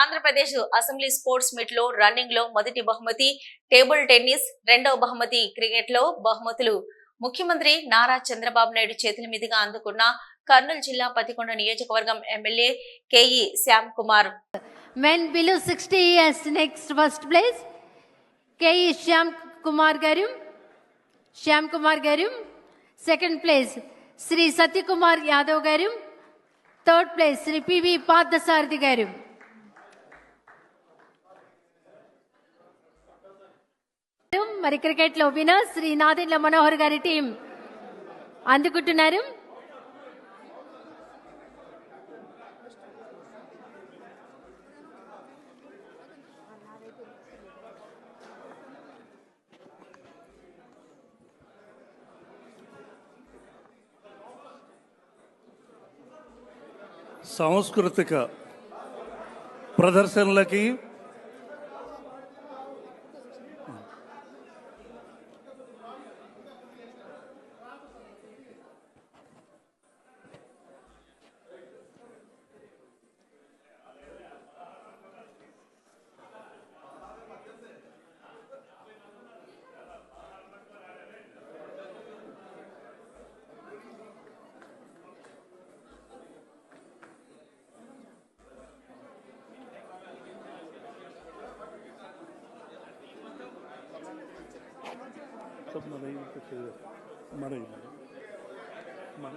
Andhra Pradesh assembly sports మీట్లో రన్నింగ్లో మొదటి బహుమతి టేబుల్ టెన్నిస్ రెండవ బహుమతి క్రికెట్లో బహుమతులు. ముఖ్యమంత్రి నారా చంద్రబాబు నాయుడు చేతుల మీదుగా అందుకున్న కర్నూలు జిల్లా పతికొండ నియోజకవర్గం MLA KE Shyam Kumar. Men below sixty years next first place KE Shyam Kumar garu Shyam Kumar garu second place Shri Satyakumar Yadav garu third place Shri PV Parthasarathi garu మరి క్రికెట్లో వినర్ శ్రీ నాదెండ్ల మనోహర్ గారి టీం. అందుకుంటున్నారు. సాంస్కృతిక ప్రదర్శనలకి మన మన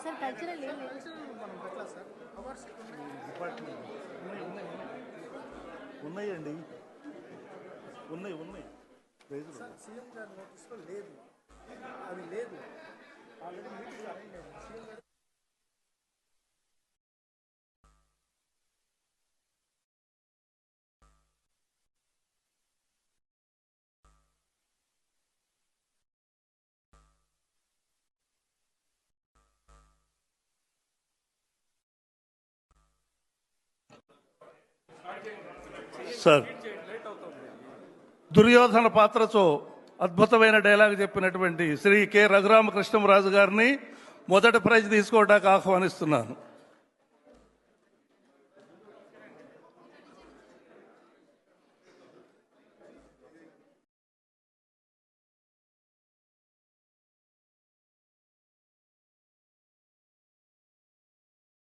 sir cultural ఏం లేదు department ఉన్నాయి ఉన్నాయి ఉన్నాయి ఉన్నాయండి ఉన్నాయి ఉన్నాయి. ప్రైజులు. సీఎం గారి నోటీస్లో లేదు. అది లేదు. ఆల్రెడీ మీటింగ్ అరేంజ్ అయింది. సీఎం గారు సార్ దుర్యోధన పాత్రతో అద్భుతమైన డైలాగ్ చెప్పినటువంటి శ్రీ కె రఘురామకృష్ణరాజు గారిని మొదటి ప్రైజ్ తీసుకోవడానికి ఆహ్వానిస్తున్నాను.